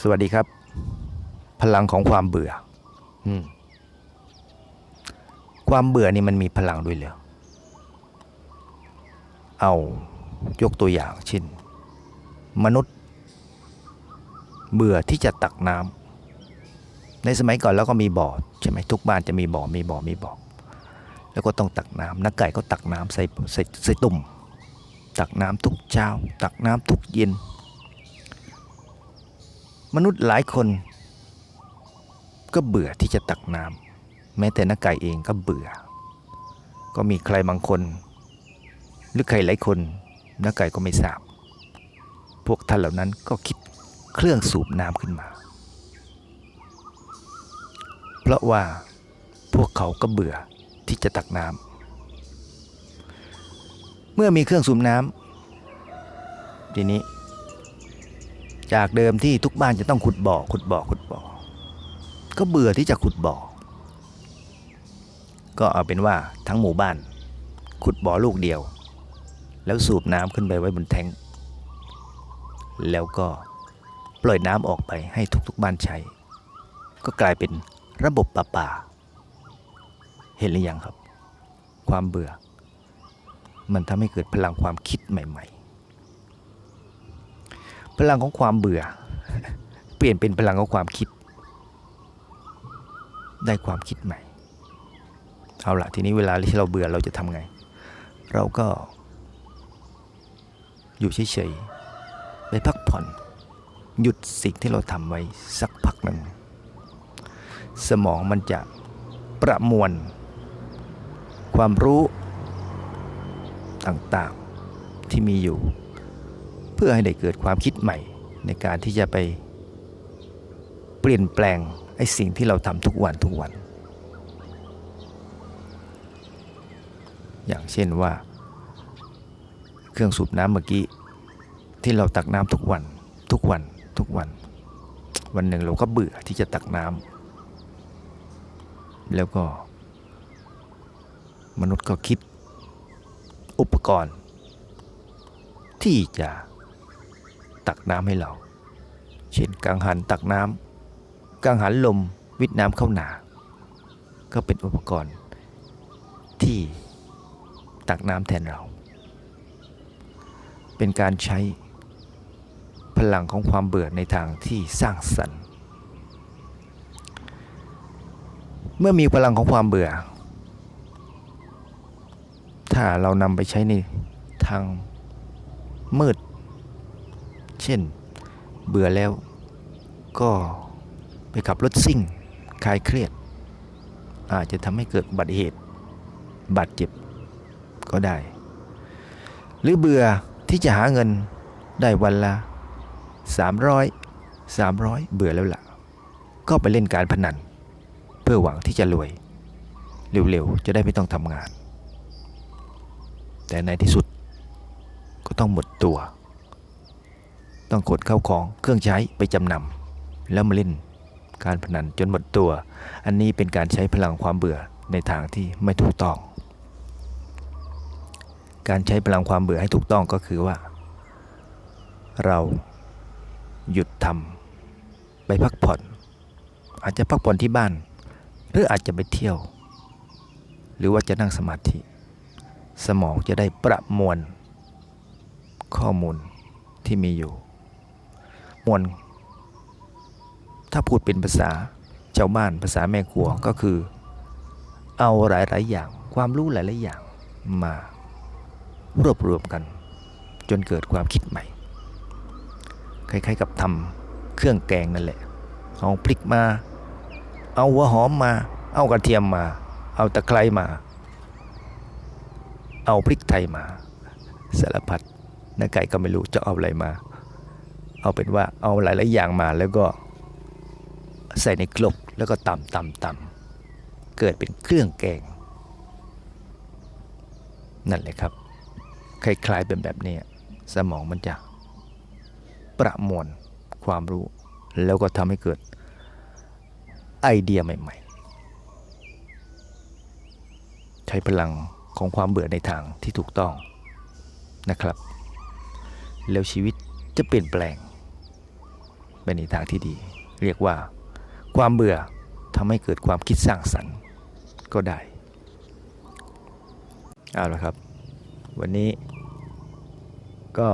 สวัสดีครับ พลังของความเบื่ออความเบื่อนี่มันมีพลังด้วยเหรอเอายกตัวอย่างเช่น มนุษย์ เบื่อที่จะตักน้ำในสมัยก่อนเราก็มีบ่อใช่ไหมทุกบ้านจะมีบ่อมีบ่อมีบ่อแล้วก็ต้องตักน้ำนักไก่ก็ตักน้ำใส่ใส่ใส่ตุ่มตักน้ำทุกเช้า ตักน้ำทุกเย็น มนุษย์หลายคน ก็เบื่อที่จะตักน้ำแม้แต่นักไก่เองก็เบื่อ ก็มีใครบางคน หรือใครหลายคนนักไก่ก็ไม่ทราบ พวกท่านเหล่านั้นก็คิดเครื่องสูบน้ำขึ้นมา เพราะว่าพวกเขาก็เบื่อที่จะตักน้ำเมื่อมีเครื่องสูบน้ำทีนี้ จากเดิมที่ทุกบ้านจะต้องขุดบ่อ ขุดบ่อ ขุดบ่อ ก็เบื่อที่จะขุดบ่อ ก็เอาเป็นว่าทั้งหมู่บ้าน ขุดบ่อลูกเดียว แล้วสูบน้ำขึ้นไปไว้บนแทงแล้วก็ปล่อยน้ำออกไปให้ทุกๆบ้านใช้ ก็กลายเป็นระบบประปา เห็นหรือยังครับ ความเบื่อ มันทำให้เกิดพลังความคิดใหม่ ๆ พลังของความเบื่อ เปลี่ยนเป็นพลังของความคิด ได้ความคิดใหม่ เอาละทีนี้เวลาที่เราเบื่อเราจะทำไง เราก็ อยู่เฉยๆไปพักผ่อน หยุดสิ่งที่เราทำไว้สักพักหนึ่งสมองมันจะประมวล ความรู้ต่างๆที่มีอยู่ เพื่อให้ได้เกิดความคิดใหม่ในการที่จะไปเปลี่ยนแปลงไอ้สิ่งที่เราทำทุกวันทุกวัน อย่างเช่นว่า เครื่องสูบน้ำเมื่อกี้ที่เราตักน้ำทุกวันทุกวันทุกวัน วันหนึ่งเราก็เบื่อที่จะตักน้ำแล้วก็ มนุษย์ก็คิดอุปกรณ์ ที่จะ ตักน้ำให้เรา เช่นกังหันตักน้ำกังหันลมวิทน้ำเข้าหนา ก็เป็นอุปกรณ์ที่ตักน้ำแทนเรา เป็นการใช้พลังของความเบื่อในทางที่สร้างสรรค์ เมื่อมีพลังของความเบื่อ ถ้าเรานำไปใช้ในทางมืด เช่น เบื่อแล้วก็ไปขับรถซิ่งคลายเครียด อาจจะทำให้เกิดบัติเหตุบาดเจ็บก็ได้ หรือเบื่อที่จะหาเงินได้วันละ 300 300 เบื่อแล้วล่ะ ก็ไปเล่นการพนัน เพื่อหวังที่จะรวย เร็วๆ จะได้ไม่ต้องทำงาน แต่ในที่สุดก็ต้องหมดตัว ต้องขนเข้าของเครื่องใช้ไปจำนำแล้วมาเล่นการพนันจนหมดตัว อันนี้เป็นการใช้พลังความเบื่อในทางที่ไม่ถูกต้อง การใช้พลังความเบื่อให้ถูกต้องก็คือว่า เราหยุดทำไปพักผ่อน อาจจะพักผ่อนที่บ้าน หรืออาจจะไปเที่ยว หรือว่าจะนั่งสมาธิ สมองจะได้ประมวลข้อมูลที่มีอยู่ มวลถ้าพูดเป็นภาษาชาวบ้านภาษาแม่ครัวก็คือ เอาหลาย ๆ อย่างความรู้หลาย ๆ อย่างมารวบรวมกัน จนเกิดความคิดใหม่ คล้าย ๆ กับทำเครื่องแกงนั่นแหละ เอาพริกมา เอาหัวหอมมา เอากระเทียมมา เอาตะไคร้มา เอาพริกไทยมาสารพัดนักไก่ก็ไม่รู้จะเอาอะไรมา เอาเป็นว่าเอาหลายๆอย่างมาแล้วก็ใส่ในกลกแล้วก็ตำตำตำเกิดเป็นเครื่องแกง นั่นแหละครับ คล้ายๆเป็นแบบนี้สมองมันจะประมวลความรู้ แล้วก็ทำให้เกิดไอเดียใหม่ ๆ ใช้พลังของความเบื่อในทางที่ถูกต้องนะครับ แล้วชีวิตจะเปลี่ยนแปลง ไปในทางที่ดี เรียกว่าความเบื่อทำให้เกิดความคิดสร้างสรรค์ก็ได้เอาละครับ วันนี้ก็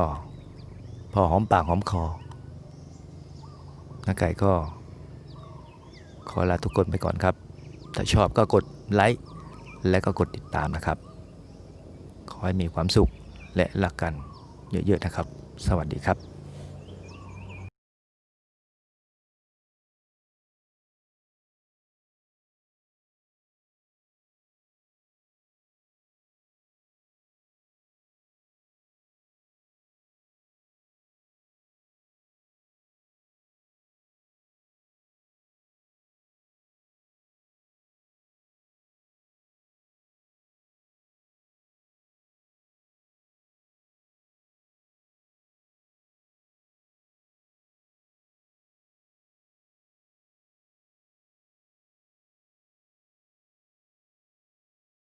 พอหอมปากหอมคอน้าไก่ก็ ขอลาทุกคนไปก่อนครับ ถ้าชอบก็กดไลค์และก็กดติดตามนะครับ ขอให้มีความสุขและรักกันเยอะๆนะครับ สวัสดีครับ